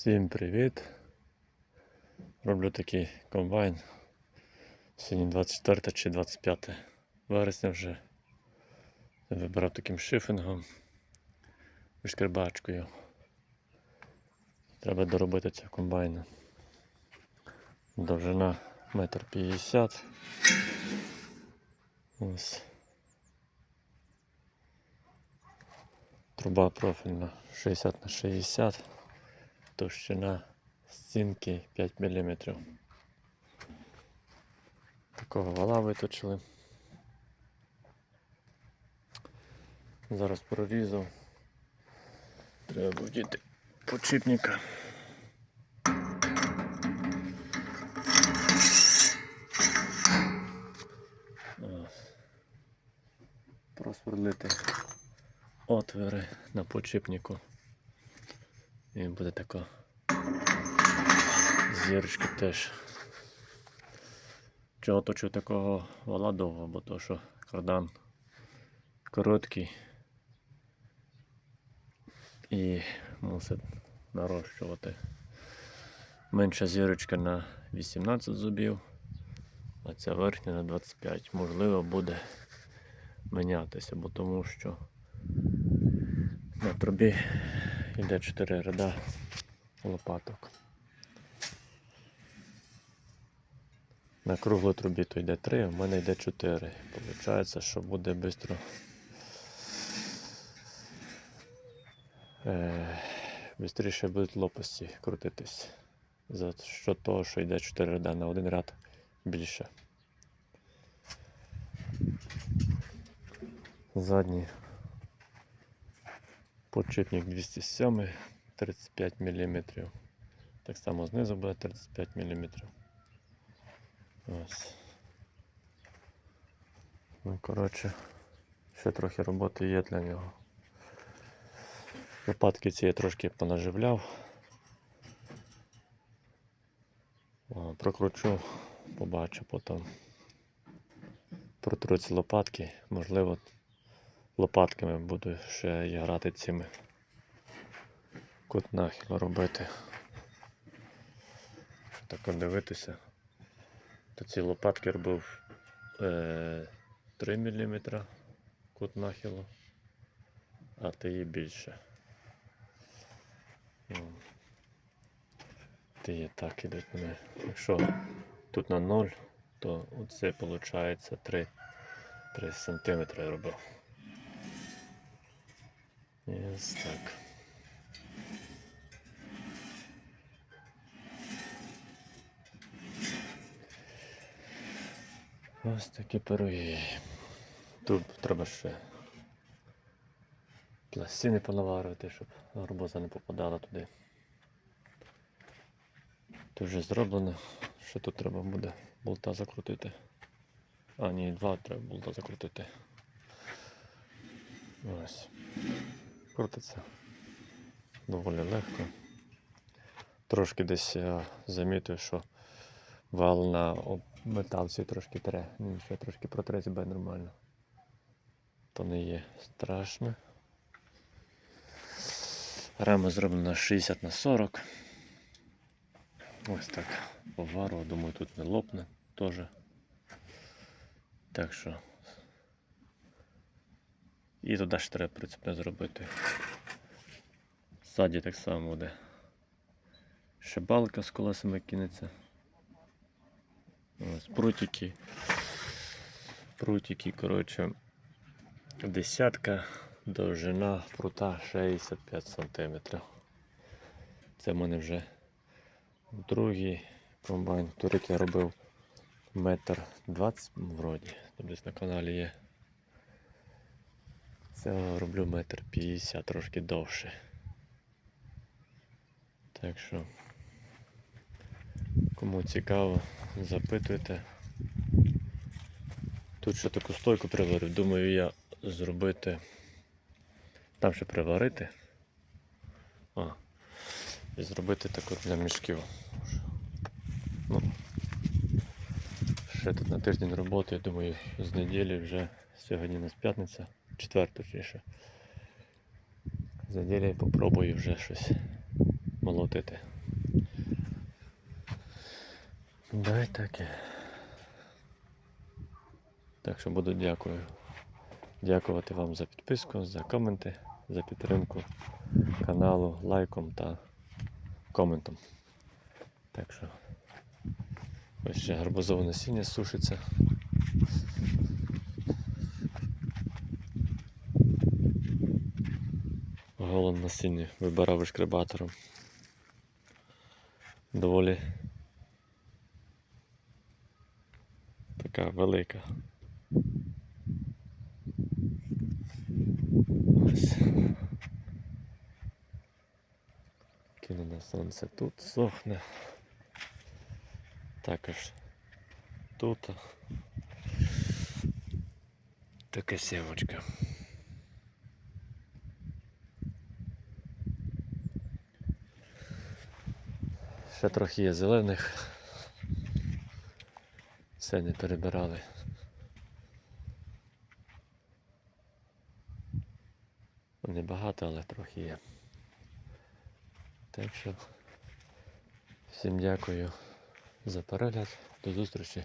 Всім привіт! Роблю такий комбайн. Сьогодні 24 чи 25 вересня вже. Вибрав таким шифінгом, вишкребачкою. Треба доробити цього комбайна. Довжина метр п'ятдесят. Ось. Труба профільна 60 на 60 товщина стінки 5 мм. Такого вала виточили. Зараз прорізав. Треба вдіти подшипника. Ось. Просверлити отвори на подшипнику. І буде така зірочка теж. Чого точу такого вала довго, бо то що кардан короткий і мусить нарощувати. Менша зірочка на 18 зубів, а ця верхня на 25. Можливо, буде мінятися, бо тому що на трубі йде 4 ряда лопаток. На круглій трубі то йде 3, а в мене йде 4. Получається, що буде швидко. Е, будуть лопасті крутитись. За що того, що йде 4 ряда на один ряд більше. Задній подшипник 207 35 мм. Так само знизу буде 35 мм. Ось. Ну, коротше, ще трохи роботи є для нього. Лопатки ці я трошки понаживляв. О, Прокручу, побачу потім. Протру ці лопатки, можливо, лопатками буду ще грати цими. Кут нахило робити. Що таке дивитися. То ці лопатки робив е, 3 мм кут нахилу, а ти є більше. Ну, Ти є так ідуть. Якщо тут на 0, то оце виходить 3, 3 см робив. Ось так. Ось такі пироги. Тут треба ще пластини понаварювати, щоб гарбуза не попадала туди. Тут вже зроблено. Ще тут треба буде болта закрутити. А, ні, два треба болта закрутити. Ось. Крутиться доволі легко. Трошки десь я замітив, що вал на металці трошки тре. Він ще трошки протре себе нормально. То не є страшно. Рама зроблена 60 на 40. Ось так. Повару, думаю, тут не лопне теж. Так що. І туди ж треба прицепне зробити. Ззаді так само буде. Ще балка з колесами кинеться. Ось прутики. Прутики, коротше, десятка, довжина прута 65 см. Це в мене вже другий комбайн. Турик я робив метр 20 вроді. Десь на каналі є. Це роблю метр 50, трошки довше. Так що, кому цікаво, запитуйте. Тут ще таку стойку приварив. Думаю я зробити. Там ще приварити. А. І зробити таку для мішків. Ну, ще тут на тиждень роботи, я думаю, з неділі вже сьогодні у нас п'ятниця, четвер точніше. За неділю я попробую вже щось молотити. Дай таке. Так що буду дякую. Дякувати вам за підписку, за коменти, за підтримку каналу, лайком та коментом. Так що ось ще гарбузове насіння сушиться. Голон насіння вибирав вишкребатором. Доволі така велика. Ось. Кину на сонце тут сохне. Також тут. Така сівочка. Ще трохи є зелених. Все не перебирали. Небагато, але трохи є. Так що всім дякую за перегляд. До зустрічі